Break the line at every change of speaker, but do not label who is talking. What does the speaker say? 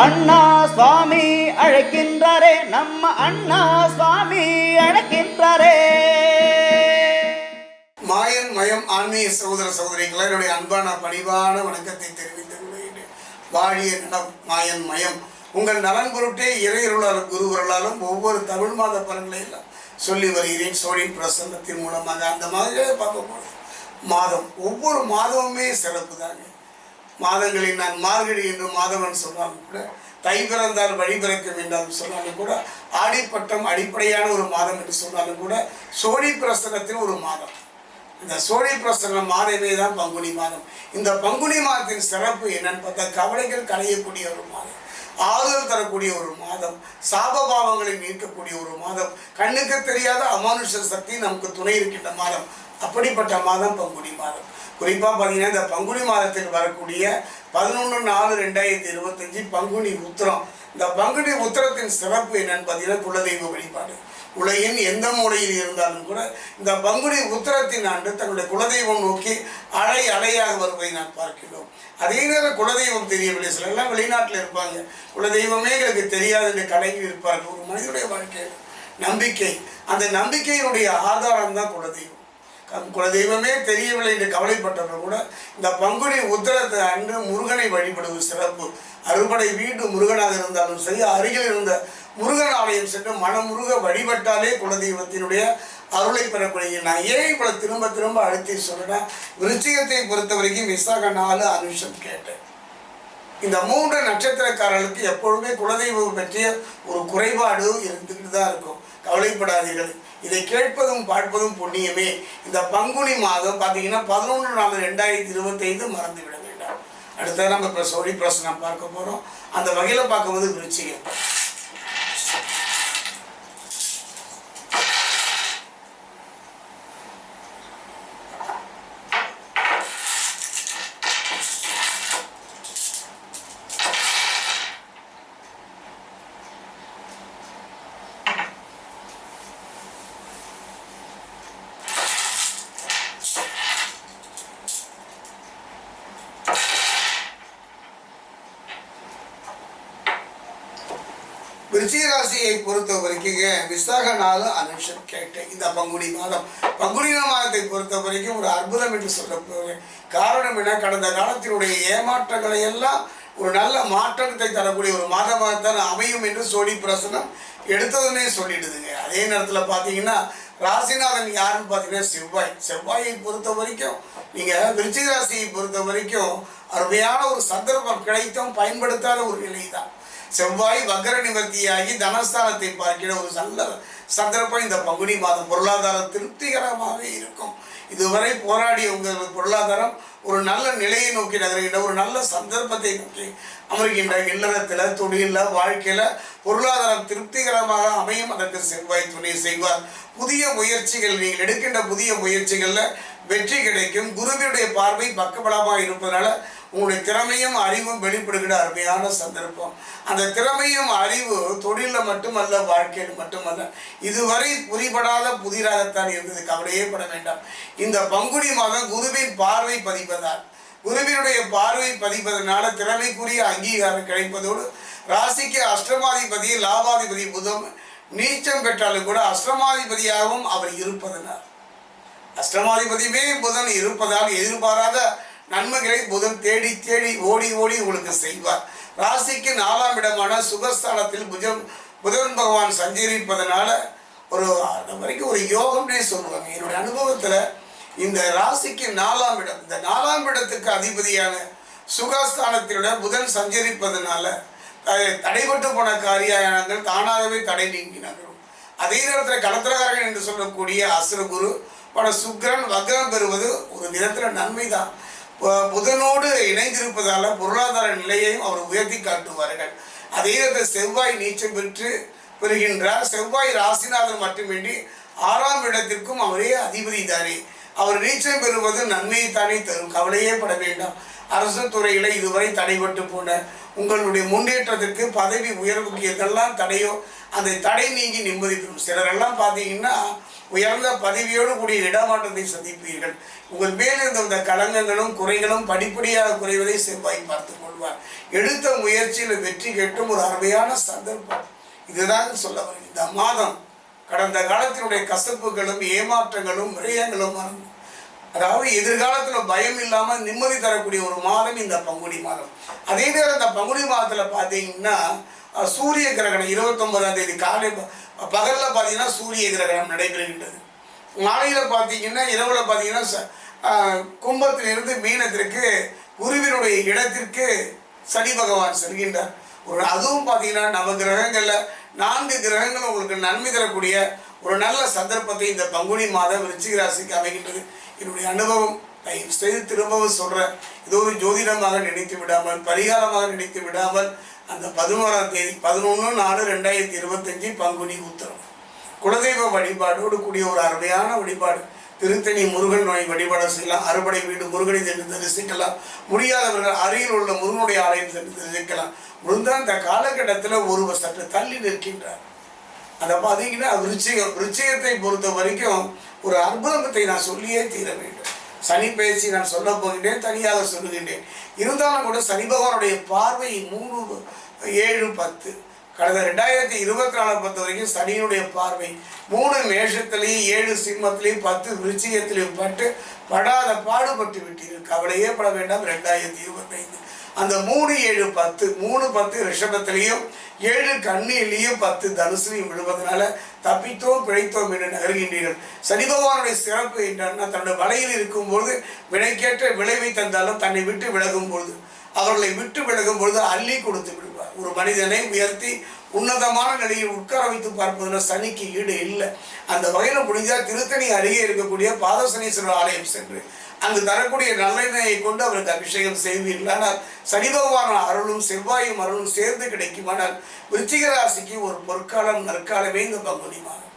அண்ணா சுவாமி அழைக்கின்றாரே நம்ம அண்ணா சுவாமி அழைக்கின்றாரே.
மாயன் மயம் ஆன்மீக சகோதர சகோதரிகளை என்னுடைய அன்பான பணிவான வணக்கத்தை தெரிவித்துக் கொள்கிறேன். வாழிய நலம் மாயன் மயம். உங்கள் நலன் பொருட்டே இறையருளாலும் குருவர்களாலும் ஒவ்வொரு தமிழ் மாத பலன்களையெல்லாம் சொல்லி வருகிறேன். சோழின் பிரசன்னத்தின் மூலமாக அந்த மாதிரி பார்க்க போகிறது மாதம் ஒவ்வொரு மாதமுமே சிறப்பு தாங்க மாதங்களில் நான் மார்கழி என்று மாதவன் சொன்னாலும் கூட தை பிறந்தால் வழி பிறக்கும் என்றாலும் சொன்னாலும் கூட ஆடிப்பட்டம் அடிப்படையான ஒரு மாதம் என்று சொன்னாலும் கூட சோழி பிரசனத்தின் ஒரு மாதம். இந்த சோழி பிரசன மாதமே தான் பங்குனி மாதம். இந்த பங்குனி மாதத்தின் சிறப்பு என்னன்னு பார்த்தா கவலைகள் களையக்கூடிய ஒரு மாதம் ஆறுதல் தரக்கூடிய ஒரு மாதம் சாபபாவங்களை நீக்கக்கூடிய ஒரு மாதம் கண்ணுக்கு தெரியாத அமானுஷ சக்தி நமக்கு துணை இருக்கின்ற மாதம். அப்படிப்பட்ட மாதம் பங்குனி மாதம். குறிப்பாக பார்த்தீங்கன்னா இந்த பங்குனி மாதத்தில் வரக்கூடிய பதினொன்று நாலு ரெண்டாயிரத்தி இருபத்தஞ்சி பங்குனி உத்திரம். இந்த பங்குனி உத்திரத்தின் சிறப்பு என்னன்னு பார்த்தீங்கன்னா குலதெய்வ வழிபாடு. உலகின் எந்த மூலையில் இருந்தாலும் கூட இந்த பங்குனி உத்திரத்தின் ஆண்டு தன்னுடைய குலதெய்வம் நோக்கி அலை அலையாக வருவதை நான் பார்க்கிறோம். அதே நேரம் குலதெய்வம் தெரியவில்லை. சிலர்லாம் வெளிநாட்டில் இருப்பாங்க. குலதெய்வமே எங்களுக்கு தெரியாது என்று கலைஞர் இருப்பார்கள். ஒரு மனிதனுடைய வாழ்க்கையில் நம்பிக்கை. அந்த நம்பிக்கையினுடைய ஆதாரம் தான் குலதெய்வம். குலதெய்வமே தெரியவில்லை என்று கவலைப்பட்டவர் கூட இந்த பங்குனி உத்தரத்தை அன்று முருகனை வழிபடுவது சிறப்பு. அறுபடை வீட்டு முருகனாக இருந்தாலும் சரி அருகில் இருந்த முருகன் ஆலயம் சென்று மனமுருக வழிபட்டாலே குலதெய்வத்தினுடைய அருளை பெறக்கூடிய நான் ஏன் இவ்வளோ திரும்ப திரும்ப அழுத்தி சொல்கிறேன் விருச்சிகத்தை பொறுத்த வரைக்கும் விசாக நாலு அனுஷம் கேட்டேன். இந்த மூன்று நட்சத்திரக்காரர்களுக்கு எப்பொழுதுமே குலதெய்வம் பற்றிய ஒரு குறைபாடு இருந்துக்கிட்டு தான் இருக்கும். கவலைப்படாதீர்கள். இதை கேட்பதும் பார்ப்பதும் புண்ணியமே. இந்த பங்குனி மாதம் பார்த்தீங்கன்னா பதினொன்று நாலு ரெண்டாயிரத்தி இருபத்தைந்து மறந்து விட வேண்டாம். அடுத்தது நம்ம இப்போ சோழி பிரசனம் பார்க்க போகிறோம் அந்த வகையில் பார்க்கும்போது விருச்சிகம். விருச்சிக ராசியை பொறுத்த வரைக்குங்க விசாக நாள் அனுஷம் கேட்டேன். இந்த பங்குனி மாதம். பங்குனி மாதத்தை பொறுத்த வரைக்கும் ஒரு அற்புதம் என்று சொல்ல காரணம் என்ன? கடந்த காலத்தினுடைய ஏமாற்றங்களை எல்லாம் ஒரு நல்ல மாற்றத்தை தரக்கூடிய ஒரு மாதமாகத்தான் அமையும் என்று சோழி பிரசனம் எடுத்ததுன்னே சொல்லிடுதுங்க. அதே நேரத்தில் பார்த்தீங்கன்னா ராசிநாதன் யாருன்னு பார்த்தீங்கன்னா செவ்வாய். செவ்வாயை பொறுத்த வரைக்கும் நீங்கள் விருச்சிக ராசியை பொறுத்த வரைக்கும் அருமையான ஒரு சந்தர்ப்பம் கிடைத்தும் பயன்படுத்தாத ஒரு நிலை தான் செவ்வாய் வக்கர நிவர்த்தியாகி தனஸ்தானத்தை பார்க்கிற ஒரு நல்ல சந்தர்ப்பம். இந்த பங்குனி மாதம் பொருளாதாரம் திருப்திகரமாகவே இருக்கும். இதுவரை போராடிய உங்கள் பொருளாதாரம் ஒரு நல்ல நிலையை நோக்கி நகர்கின்ற ஒரு நல்ல சந்தர்ப்பத்தை நோக்கி அமர்கின்ற இல்லறத்தில் தொழிலில் வாழ்க்கையில் பொருளாதாரம் திருப்திகரமாக அமையும். அதற்கு செவ்வாய் துணை செய்வார். புதிய முயற்சிகள் நீங்கள் எடுக்கின்ற புதிய முயற்சிகளில் வெற்றி கிடைக்கும். குருவினுடைய பார்வை பக்கபலமாக இருப்பதனால உங்களுடைய திறமையும் அறிவும் வெளிப்படுகிற அருமையான சந்தர்ப்பம். அந்த திறமையும் அறிவு தொழிலில் மட்டுமல்ல வாழ்க்கையில் மட்டுமல்ல இதுவரை புரிபடாத புதிராகத்தான் இருந்தது. கவலையே பட வேண்டாம். இந்த பங்குனி மாதம் குருவின் பார்வை பதிப்பதால் குருவினுடைய பார்வை பதிப்பதனால திறமைக்குரிய அங்கீகாரம் கிடைப்பதோடு ராசிக்கு அஷ்டமாதிபதி லாபாதிபதி புதம் நீச்சம் பெற்றாலும் கூட அஷ்டமாதிபதியாகவும் அவர் இருப்பதனால் அஷ்டமாதிபதியுமே புதன் இருப்பதால் எதிர்பாராத நன்மைகளை புதன் தேடி தேடி ஓடி ஓடி உங்களுக்கு செய்வார். ராசிக்கு நாலாம் இடமான சுகஸ்தானத்தில் புஜம் புதன் பகவான் சஞ்சரிப்பதனால ஒரு அது வரைக்கும் ஒரு யோகம்னே சொல்லுவாங்க. என்னுடைய அனுபவத்தில் இந்த ராசிக்கு நாலாம் இடம் இந்த நாலாம் இடத்துக்கு அதிபதியான சுகஸ்தானத்தினுடைய புதன் சஞ்சரிப்பதனால தடைபட்டு போன காரியங்கள் தானாகவே தடை நீங்கினார்கள். அதே நேரத்தில் கலத்திரகாரன் என்று சொல்லக்கூடிய அசுரகுரு பல சுக்கரன் வக்ரம் பெறுவது ஒரு விதத்தில் நன்மை தான் புதனோடு இணைந்திருப்பதால பொருளாதார நிலையையும் அவர் உயர்த்தி காட்டுவார்கள். அதே நேரத்தில் செவ்வாய் நீச்சம் பெற்று பெறுகின்றார். செவ்வாய் ராசிநாதன் மட்டுமின்றி ஆறாம் இடத்திற்கும் அவரே அதிபதி தானே அவர் நீச்சம் பெறுவது நன்மையை தானே தரும். கவலையே பட வேண்டாம். அரசு துறையில் இதுவரை தடைபட்டு போன உங்களுடைய முன்னேற்றத்திற்கு பதவி உயர்வுக்கு எதெல்லாம் தடையோ அந்த தடை நீங்கி நிம்மதி பெறும். சிலரெல்லாம் பார்த்தீங்கன்னா உயர்ந்த பதவியோடு கூடிய இடமாற்றத்தை சந்திப்பீர்கள். உங்கள் மேல் இருந்த இந்த களங்கங்களும் குறைகளும் படிப்படியாக குறைவதை செவ்வாய் பார்த்துக் கொள்வார். எடுத்த முயற்சியில் வெற்றி கேட்டும் ஒரு அருமையான சந்தர்ப்பம். இதுதான் சொல்ல வரேன். இந்த மாதம் கடந்த காலத்தினுடைய கசப்புகளும் ஏமாற்றங்களும் விரயங்களும் மறந்து அதாவது எதிர்காலத்தில் பயம் இல்லாமல் நிம்மதி தரக்கூடிய ஒரு மாதம் இந்த பங்குனி மாதம். அதே நேரம் இந்த பங்குனி மாதத்தில் பார்த்தீங்கன்னா சூரிய கிரகணம் இருபத்தொன்பதாம் தேதி காலை ப- பார்த்தீங்கன்னா சூரிய கிரகணம் நடைபெறுகின்றது. மாலையில் பார்த்தீங்கன்னா இரவில் பார்த்தீங்கன்னா ச- கும்பத்திலிருந்து மீனத்திற்கு குருவினுடைய இடத்திற்கு சனி பகவான் செல்கின்றார். ஒரு அதுவும் பார்த்தீங்கன்னா நவ கிரகங்களில் நான்கு கிரகங்கள் உங்களுக்கு நன்மை தரக்கூடிய ஒரு நல்ல சந்தர்ப்பத்தை இந்த பங்குனி மாதம் விருச்சிக ராசிக்கு அமைகின்றது என்னுடைய அனுபவம் தயவு செய்து திரும்பவும் சொல்கிறேன் இது ஒரு ஜோதிடமாக நினைத்து விடாமல் பரிகாரமாக நினைத்து விடாமல் அந்த பதினோராம் தேதி பதினொன்று நாலு ரெண்டாயிரத்தி இருபத்தஞ்சி பங்குனி உத்தரம். குலதெய்வ வழிபாடோடு கூடிய ஒரு அருமையான வழிபாடு. திருத்தணி முருகன் நோய் வழிபாடு செய்யலாம். அறுபடை வீடு முருகனை சென்று தரிசிக்கலாம். முடியாதவர்கள் அருகில் உள்ள முருகனுடைய ஆலயம் சென்று தரிசிக்கலாம். முருந்தா அந்த காலகட்டத்தில் ஒருவர் சற்று தள்ளி நிற்கின்றார். அதை பார்த்தீங்கன்னா விருச்சிகம் விருச்சிகத்தை பொறுத்த வரைக்கும் ஒரு அற்புதத்தை நான் சொல்லியே தீர வேண்டும். சனி பேசி நான் சொல்ல போகின்றேன் தனியாக சொல்லுகின்றேன். இருந்தாலும் கூட சனி பகவானுடைய பார்வை மூணு ஏழு பத்து. கடந்த ரெண்டாயிரத்தி இருபத்தி நாலு பொறுத்த வரைக்கும் சனியினுடைய பார்வை மூணு மேஷத்திலையும் ஏழு சிம்மத்திலையும் பத்து விருச்சிகத்திலையும் பட்டு படாத பாடுபட்டு விட்டீர்கள் கவலையே பட வேண்டாம் ரெண்டாயிரத்தி இருபத்தைந்து. அந்த மூணு ஏழு பத்து மூணு பத்து ரிஷபத்திலையும் ஏழு கண்ணிலையும் பத்து தனுசுலையும் விழுவதனால தப்பித்தோம் பிழைத்தோம் என்று நகர்கின்றீர்கள். சனி பகவானுடைய சிறப்பு என்னன்னா தன்னுடைய வலையில் இருக்கும்பொழுது வினைக்கேற்ற விளைவை தந்தாலும் தன்னை விட்டு விலகும் பொழுது. அவர்களை விட்டு விலகும் பொழுது அள்ளி கொடுத்து விடுவார். ஒரு மனிதனை உயர்த்தி உன்னதமான நிலையில் உட்கார வைத்து பார்ப்பதில் சனிக்கு ஈடு இல்லை. அந்த வகையில் முடிஞ்சால் திருத்தணி அருகே இருக்கக்கூடிய பாதசனீஸ்வரர் ஆலயம் சென்று அங்கு தரக்கூடிய நல்லெண்ணெயை கொண்டு அவருக்கு அபிஷேகம் செய்வீர்கள். ஆனால் சனி பகவான் அருளும் செவ்வாயும் அருளும் சேர்ந்து கிடைக்குமானால் விருச்சிக ராசிக்கு ஒரு பொற்காலம் நற்காலமே இந்த பங்குனி மாதம்.